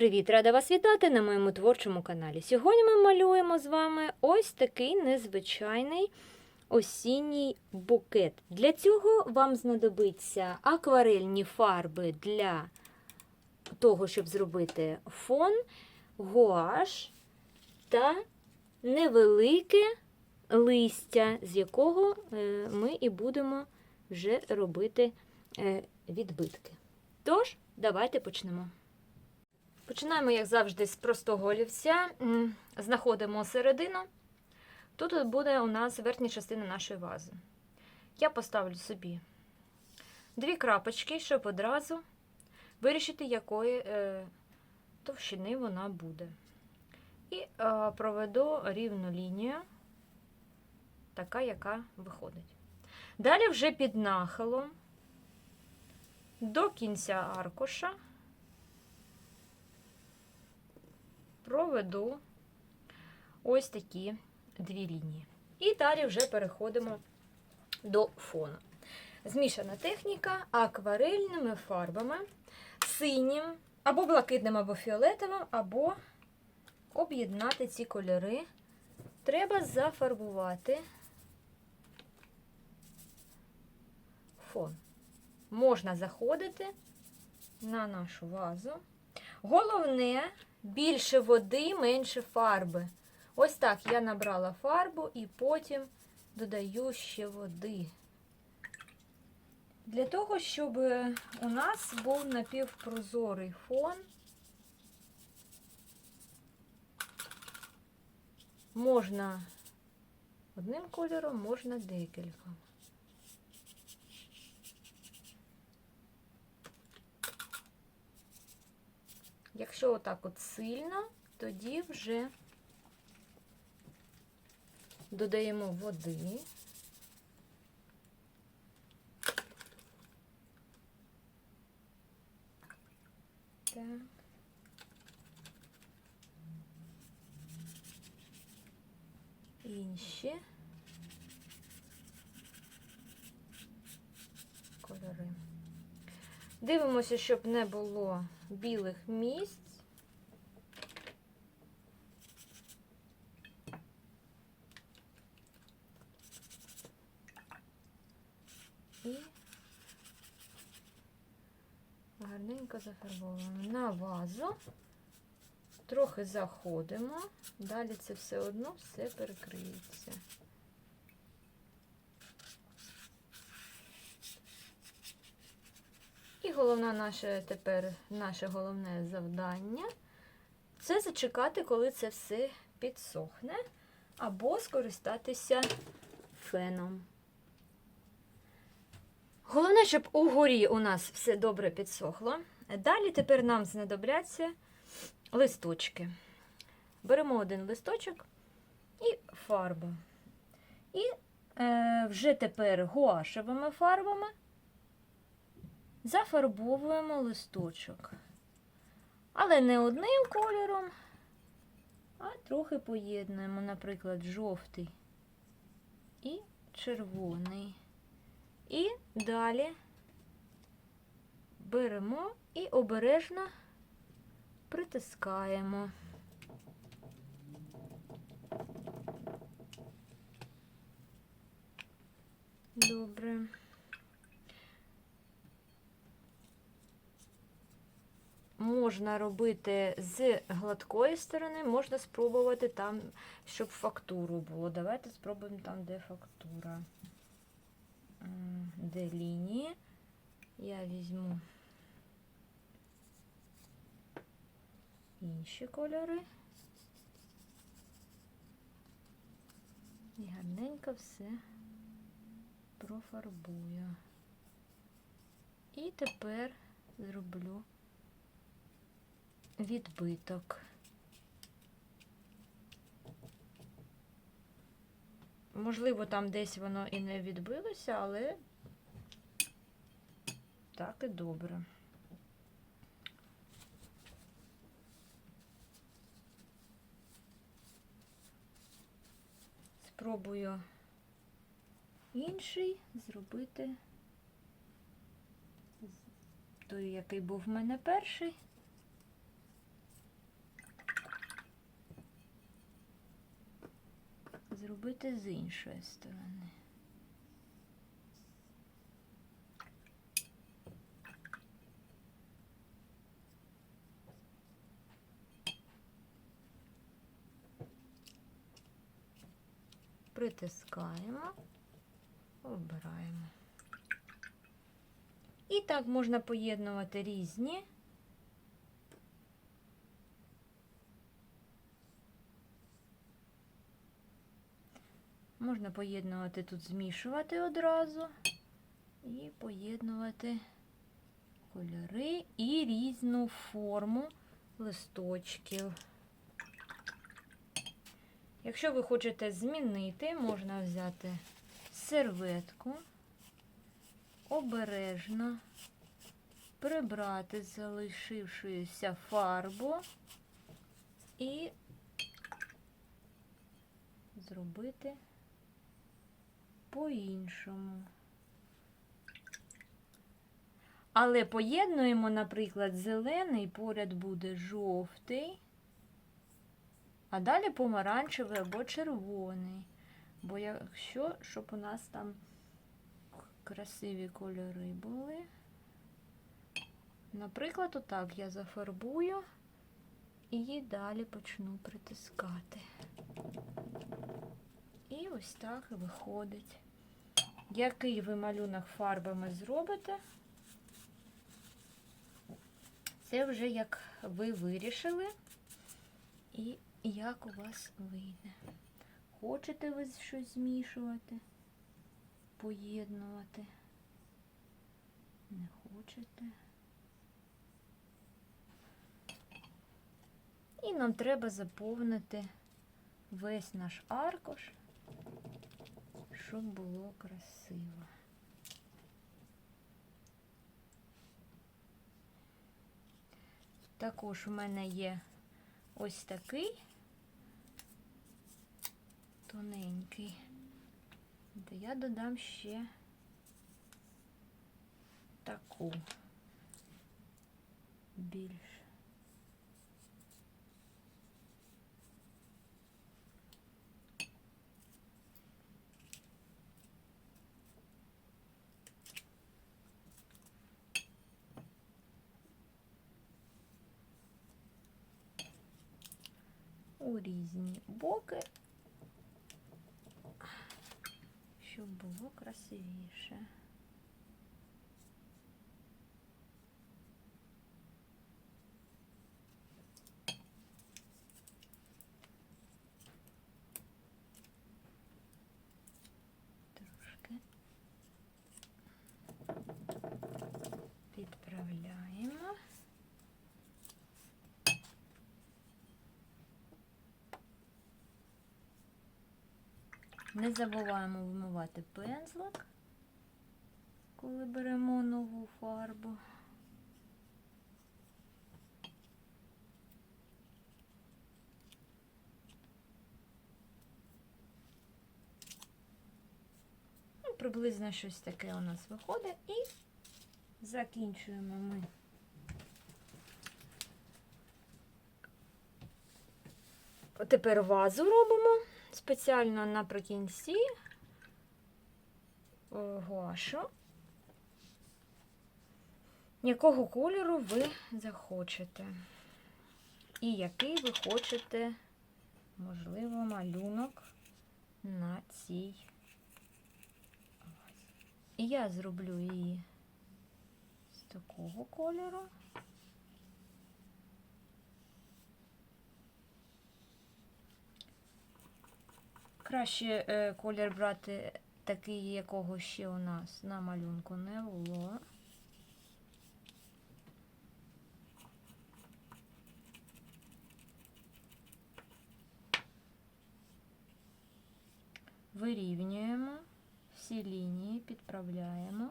привіт! Рада вас вітати на моєму творчому каналі. Сьогодні ми малюємо з вами ось такий незвичайний осінній букет. Для цього вам знадобиться акварельні фарби для того, щоб зробити фон, гуаш та невелике листя, з якого е, ми і будемо вже робити е, відбитки. Тож, давайте почнемо. Починаємо, як завжди, з простого олівця. Знаходимо середину. Тут буде у нас верхня частина нашої вази. Я поставлю собі дві крапочки, щоб одразу вирішити, якої е, товщини вона буде. І е, проведу рівну лінію, така, яка виходить. Далі вже під нахилом до кінця аркуша. Проведу ось такі дві лінії. І далі вже переходимо до фону. Змішана техніка акварельними фарбами, синім, або блакитним, або фіолетовим, або об'єднати ці кольори. Треба зафарбувати фон. Можна заходити на нашу вазу. Головне більше води, менше фарби. Ось так я набрала фарбу і потім додаю ще води. Для того, щоб у нас був напівпрозорий фон, можна одним кольором, можна декілька. Якщо отак от сильно, тоді вже додаємо води. Так. Інші кольори. Дивимося, щоб не було білих місць. І гарненько зафарбовуємо на вазу, трохи заходимо, далі це все одно все перекриється. І головне наше тепер наше головне завдання це зачекати, коли це все підсохне, або скористатися феном. Головне, щоб угорі у нас все добре підсохло. Далі тепер нам знадобляться листочки. Беремо один листочок і фарба. І е, вже тепер гуашевими фарбами зафарбовуємо листочок. Але не одним кольором, а трохи поєднуємо, наприклад, жовтий і червоний. І далі беремо і обережно притискаємо. Добре. Можна робити з гладкої сторони, можна спробувати там, щоб фактуру було. Давайте спробуємо там, де фактура. Де лінії. Я візьму інші кольори. І гарненько все профарбую. І тепер зроблю відбиток. Можливо, там десь воно і не відбилося, але так і добре. Спробую інший зробити той, який був в мене перший. Зробити з іншої сторони. Притискаємо, обираємо. І так можна поєднувати різні. Можна поєднувати тут, змішувати одразу і поєднувати кольори і різну форму листочків. Якщо ви хочете змінити, можна взяти серветку, обережно прибрати залишившуюся фарбу і зробити по-іншому. Але поєднуємо, наприклад, зелений, поряд буде жовтий, а далі помаранчевий або червоний. Бо якщо, щоб у нас там красиві кольори були. Наприклад, отак я зафарбую і далі почну притискати. І ось так виходить. Який ви малюнок фарбами зробите, це вже як ви вирішили і як у вас вийде. Хочете ви щось змішувати, поєднувати? Не хочете? І нам треба заповнити весь наш аркуш, щоб було красиво. Також у мене є ось такий тоненький, де я додам ще таку більш. У різні боки, щоб було красивіше. Трошки підправляємо. Не забуваємо вимивати пензлик, коли беремо нову фарбу. Ну, приблизно щось таке у нас виходить і закінчуємо ми. Тепер вазу робимо спеціально наприкінці гуашу, якого кольору ви захочете. І який ви хочете, можливо, малюнок на цій. І я зроблю її з такого кольору. Краще е, колір брати такий, якого ще у нас на малюнку не було. Вирівнюємо всі лінії, підправляємо.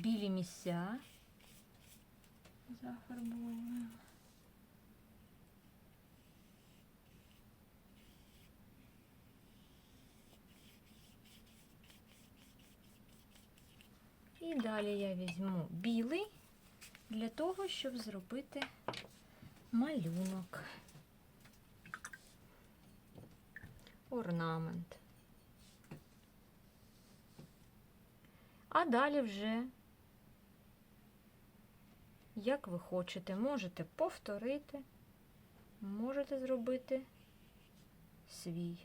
Білі місця зафарбовуємо. І далі я візьму білий для того, щоб зробити малюнок. Орнамент. А далі вже, як ви хочете, можете повторити, можете зробити свій.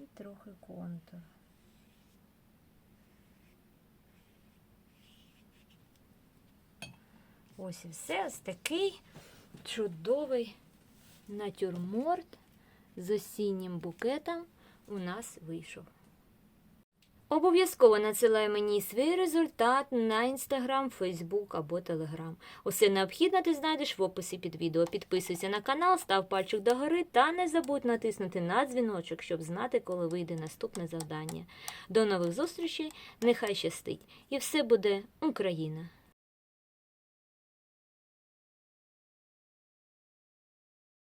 І трохи контур. Ось і все. Ось такий чудовий натюрморт з осіннім букетом у нас вийшов. Обов'язково надсилай мені свій результат на інстаграм, фейсбук або телеграм. Усе необхідне ти знайдеш в описі під відео. Підписуйся на канал, став пальчик догори та не забудь натиснути на дзвіночок, щоб знати, коли вийде наступне завдання. До нових зустрічей, нехай щастить! І все буде Україна!